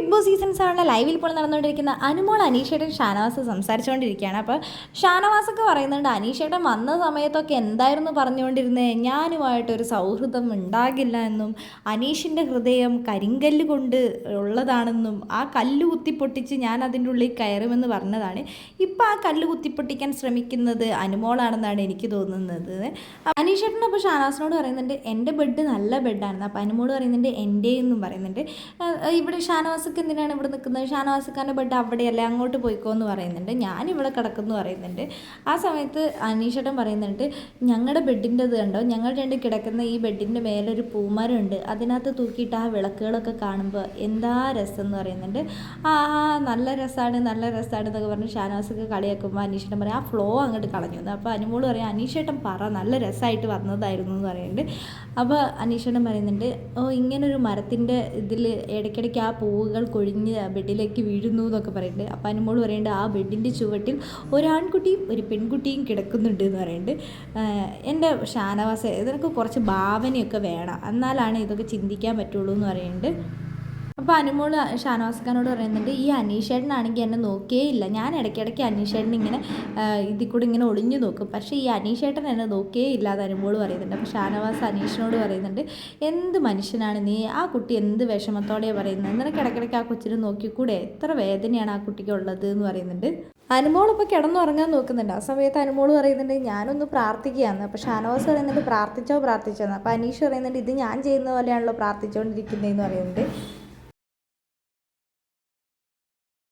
Big boss season സെവനിലെ ലൈവിൽ ഇപ്പോൾ നടന്നുകൊണ്ടിരിക്കുന്ന അനുമോൾ അനീഷേട്ടൻ ഷാനവാസ് സംസാരിച്ചുകൊണ്ടിരിക്കുകയാണ്. അപ്പോൾ ഷാനവാസൊക്കെ പറയുന്നുണ്ട് അനീഷേട്ടൻ വന്ന സമയത്തൊക്കെ എന്തായിരുന്നു പറഞ്ഞുകൊണ്ടിരുന്നത് ഞാനുമായിട്ടൊരു സൗഹൃദം ഉണ്ടാകില്ല എന്നും അനീഷിന്റെ ഹൃദയം കരിങ്കല്ല് കൊണ്ട് ഉള്ളതാണെന്നും ആ കല്ല് കുത്തിപ്പൊട്ടിച്ച് ഞാൻ അതിന്റെ ഉള്ളിൽ കയറുമെന്ന് പറഞ്ഞതാണ്. ഇപ്പോൾ ആ കല്ല് കുത്തിപ്പൊട്ടിക്കാൻ ശ്രമിക്കുന്നത് അനുമോളാണെന്നാണ് എനിക്ക് തോന്നുന്നത്. അനീഷേട്ടൻ അപ്പോൾ ഷാനവാസിനോട് പറയുന്നുണ്ട് എന്റെ ബെഡ് നല്ല ബെഡാണെന്ന് അപ്പോൾ അനുമോൾ പറയുന്നുണ്ട് എന്റെ എന്നും പറയുന്നുണ്ട് ഇവിടെ ഇവിടെ ഷാനവാസക്ക് എന്തിനാണ് ഇവിടെ നിൽക്കുന്നത്. ഷാനവാസക്കാന്റെ ബെഡ് അവിടെയല്ലേ? അങ്ങോട്ട് പോയിക്കോ എന്ന് പറയുന്നുണ്ട്. ഞാനിവിടെ കിടക്കുന്നു പറയുന്നുണ്ട്. ആ സമയത്ത് അനീഷേട്ടൻ പറയുന്നുണ്ട് ഞങ്ങളുടെ ബെഡിന്റെത് കണ്ടോ? ഞങ്ങൾ രണ്ട് കിടക്കുന്ന ഈ ബെഡിന്റെ മേലൊരു പൂമരമുണ്ട്. അതിനകത്ത് തൂക്കിയിട്ട് ആ വിളക്കുകളൊക്കെ കാണുമ്പോൾ എന്താ രസം എന്ന് പറയുന്നുണ്ട്. ആ നല്ല രസമാണ് നല്ല രസമാണ് എന്നൊക്കെ പറഞ്ഞ് ഷാനവാസക്ക് കളിയാക്കുമ്പോൾ അനീഷേട്ടൻ പറയും ആ ഫ്ലോ അങ്ങോട്ട് കളഞ്ഞു. അപ്പോൾ അനുമോൾ പറയും അനീഷേട്ടൻ പറ നല്ല രസമായിട്ട് വന്നതായിരുന്നു എന്ന് പറയുന്നുണ്ട്. അപ്പോൾ അനീഷേട്ടൻ പറയുന്നുണ്ട് ഓ ഇങ്ങനൊരു മരത്തിന്റെ ഇതിൽ ഇടയ്ക്കിടയ്ക്ക് ആ പൂവുകൾ കൊഴിഞ്ഞ് ബെഡിലേക്ക് വീഴുന്നു എന്നൊക്കെ പറയുന്നുണ്ട് അപ്പം അനുമോൾ പറയുന്നുണ്ട് ആ ബെഡിന്റെ ചുവട്ടിൽ ഒരാൺകുട്ടിയും ഒരു പെൺകുട്ടിയും കിടക്കുന്നുണ്ട് എന്ന് പറയുന്നുണ്ട് എന്റെ ഷാനവാസ ഇതിനൊക്കെ കുറച്ച് ഭാവനയൊക്കെ വേണം. എന്നാലാണ് ഇതൊക്കെ ചിന്തിക്കാൻ പറ്റുള്ളൂ എന്ന് പറയുന്നുണ്ട് അപ്പോൾ അനുമോൾ ഷാനവാസ് ഖാനോട് പറയുന്നുണ്ട് ഈ അനീഷേട്ടനാണെങ്കിൽ എന്നെ നോക്കിയേ ഇല്ല ഞാൻ ഇടയ്ക്കിടയ്ക്ക് അനീഷേട്ടൻ ഇങ്ങനെ ഇതിൽ കൂടി ഇങ്ങനെ ഒളിഞ്ഞു നോക്കും. പക്ഷേ ഈ അനീഷേട്ടൻ എന്നെ നോക്കിയേ ഇല്ല അത് അനുമോൾ പറയുന്നുണ്ട്. അപ്പോൾ ഷാനവാസ് അനീഷിനോട് പറയുന്നുണ്ട് എന്ത് മനുഷ്യനാണ് നീ? ആ കുട്ടി എന്ത് വിഷമത്തോടെയാണ് പറയുന്നത്? നിനക്ക് ഇടയ്ക്കിടയ്ക്ക് ആ കൊച്ചിനെ നോക്കിക്കൂടെ? എത്ര വേദനയാണ് ആ കുട്ടിക്ക് ഉള്ളത്? എന്ന് പറയുന്നുണ്ട്. അനുമോൾ ഇപ്പോൾ കിടന്നുറങ്ങാൻ നോക്കുന്നുണ്ട്. ആ സമയത്ത് അനുമോൾ പറയുന്നുണ്ട് ഞാനൊന്ന് പ്രാർത്ഥിക്കുകയാണ്. അപ്പോൾ ഷാനവാസ് പറയുന്നുണ്ട് പ്രാർത്ഥിച്ചോ പ്രാർത്ഥിച്ചോ എന്ന്. അപ്പോൾ അനീഷ് പറയുന്നുണ്ട് ഇത് ഞാൻ ചെയ്യുന്ന പോലെയാണല്ലോ പ്രാർത്ഥിച്ചുകൊണ്ടിരിക്കുന്നതെന്ന് പറയുന്നുണ്ട്.